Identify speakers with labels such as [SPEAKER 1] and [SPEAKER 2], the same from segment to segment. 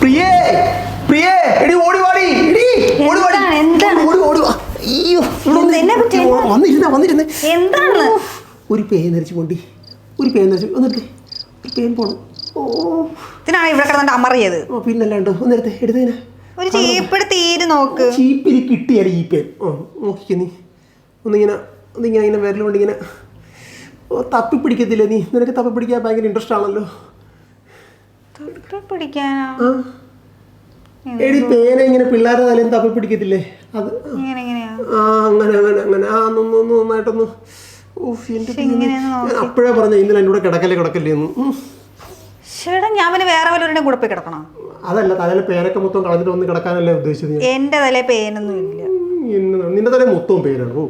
[SPEAKER 1] പ്രിയേ പ്രിയേ എടി ഓടി വാടി. എടി ഓടി വാടി.
[SPEAKER 2] എന്താണ്?
[SPEAKER 1] ഓടി ഓടി വാ. അയ്യോ ഇവിടെ
[SPEAKER 2] എന്ത്, എന്നെ പറ്റി?
[SPEAKER 1] വന്ന് വന്നിരുന്ന വന്നിരുന്നേ.
[SPEAKER 2] എന്താണ്?
[SPEAKER 1] ഒരു പേൻ നരച്ച് പോണ്ടി. ഒരു പേൻ നരച്ച് വന്നിട്ട് ഒരു പേൻ പോണം. ഓ.
[SPEAKER 2] ഇതിനാണ് ഇവിടെ കിടന്നിട്ട് അമറിയത്.
[SPEAKER 1] ഓ പിന്നല്ലാണ്ട് ഒന്നെടുത്തേ എടുത്തേനെ
[SPEAKER 2] ഒരു ചീപ്പിട് തീര് നോക്ക്.
[SPEAKER 1] ചീപ്പിൽ കിട്ടിയാലും ഈ പേൻ ഓ നോക്കിക്ക നീ. ഒന്നിങ്ങനെ ഒന്നിങ്ങനെ ഇങ്ങനെ വിരലുകൊണ്ട് ഇങ്ങനെ. ഓ തപ്പി പിടിക്കത്തില്ലേ നീ? നിനക്ക് തപ്പി പിടിക്കാൻ ഭയങ്കര ഇൻട്രസ്റ്റ് ആണല്ലോ.
[SPEAKER 2] തൊപ്പി പിടിക്കാനാ?
[SPEAKER 1] എടി പേന ഇങ്ങനെ പിള്ളേരുടെ തലേന്ന് തപ്പി പിടിക്കത്തില്ലേ? അത് ആ അങ്ങനെ അങ്ങനെ അങ്ങനെ. ആ ഒന്ന് നന്നായിട്ടൊന്ന് അപ്പോഴേ പറഞ്ഞ ഇന്നലെ എന്നോട് കിടക്കല്ലേ കിടക്കല്ലേ
[SPEAKER 2] ചേട്ടാ ഞാൻ പിന്നെ വേറെ വല്ലവരുടെ കൂടെ പോയി കിടക്കണം?
[SPEAKER 1] അതല്ല തലയിൽ പേനൊക്കെ മൊത്തം കളഞ്ഞിട്ട് ഒന്ന് കിടക്കാനല്ലേ ഉദ്ദേശിച്ചത്
[SPEAKER 2] എന്റെ തലേ പേനൊന്നും ഇല്ല.
[SPEAKER 1] നിന്റെ തലേ മൊത്തവും പേനാണ്. ഓ.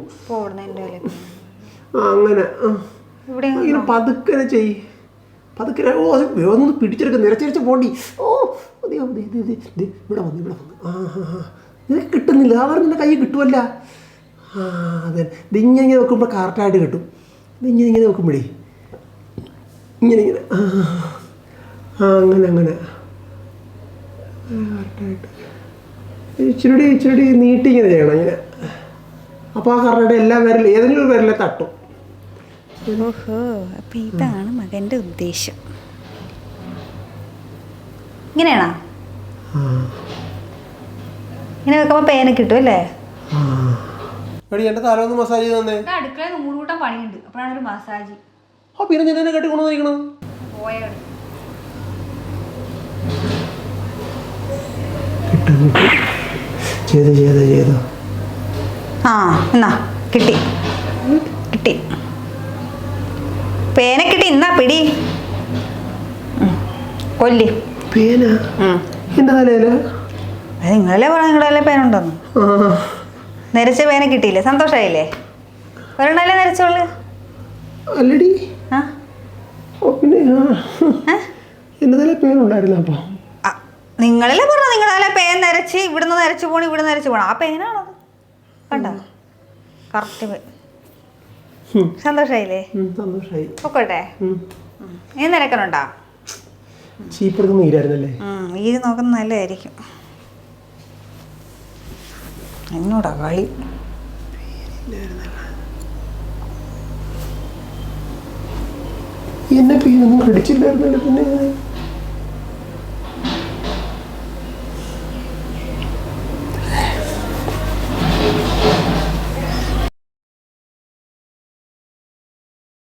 [SPEAKER 1] അങ്ങനെ.
[SPEAKER 2] ഇവിടെ
[SPEAKER 1] ഇങ്ങനെ പതുക്കനെ ചെയ്. പതുക്കനെ ഓ അത് ഒന്ന് പിടിച്ചെടുക്കും നിരച്ചിരിച്ച് പോണ്ടി. ഓ ഇവിടെ വന്നു ഇവിടെ വന്നു. ആ ഹാ ഹാ നിനക്ക് കിട്ടുന്നില്ല അവർ നിന്റെ കൈ കിട്ടുമല്ല ആ അതെ. ഇതിങ്ങനെ ഇങ്ങനെ നോക്കുമ്പോൾ കറക്റ്റായിട്ട് കിട്ടും. ഇതിങ്ങനെ ഇങ്ങനെ നോക്കുമ്പോഴേ. ഇങ്ങനെ ഇങ്ങനെ ആ അങ്ങനെ അങ്ങനെ. ഇച്ചിരി ഇച്ചിരി നീട്ടി ഇങ്ങനെ ചെയ്യണം ഇങ്ങനെ. അപ്പോൾ ആ കറക്റ്റായിട്ട് എല്ലാ വിരലും ഏതെങ്കിലും ഒരു വിരലെ തട്ടും.
[SPEAKER 2] ഓഹോ അപ്പൊ ഇതാണ് മകന്റെ ഉദ്ദേശം. ഇങ്ങനെയാണോ? ഇങ്ങനെ വെക്കുമ്പോ പേന കിട്ടും അല്ലേ?
[SPEAKER 1] എടി എന്റെ തല ഒന്ന് മസാജ് തന്നെ.
[SPEAKER 2] അടുക്കളയിൽ പണിയുണ്ട്. അപ്പോഴാണ് ഒരു മസാജ്
[SPEAKER 1] ആ പിന്നെ ഞാൻ എന്നെ കെട്ടി കൊണ്ടുവന്നിരിക്കണം
[SPEAKER 2] പോയാണ്
[SPEAKER 1] കിട്ടും കിട്ടും ചെയ്ത് ചെയ്ത് ചെയ്തോ.
[SPEAKER 2] ആ എന്നാ കിട്ടി. കിട്ടി. പേന ഇന്നാ പിടി. കൊല്ലി.
[SPEAKER 1] പേന? തലയിൽ?
[SPEAKER 2] അത് നിങ്ങളല്ലേ പറഞ്ഞ നിങ്ങളുടെ പേനുണ്ടെന്ന്.
[SPEAKER 1] ആ.
[SPEAKER 2] നിരച്ച പേന കിട്ടിയില്ലേ? സന്തോഷായില്ലേ? ഒരെണ്ണല്ലേ നിരച്ചോളൂ
[SPEAKER 1] അല്ലടി. പിന്നെ തല
[SPEAKER 2] നിങ്ങളല്ലേ പറഞ്ഞ നിങ്ങളെ പേൻ നരച്ച് ഇവിടുന്ന് നരച്ചു പോണി ഇവിടുന്ന് നരച്ചു പോണം. ആ പേനാണോ കണ്ടോ? കറക്റ്റ് പേൻ സന്തോഷമായില്ലേ
[SPEAKER 1] സന്തോഷമായി
[SPEAKER 2] പൊക്കോട്ടെ. നീ നിരക്കണുണ്ടോ
[SPEAKER 1] ചീപ്പെടുക്കുന്ന നീരായിരുന്നല്ലേ?
[SPEAKER 2] ഈ നോക്കുന്ന നല്ലതായിരിക്കും. എന്നോടാ കളി?
[SPEAKER 1] എന്നെ പേരൊന്നും കടിച്ചില്ലായിരുന്നല്ലോ പിന്നെ.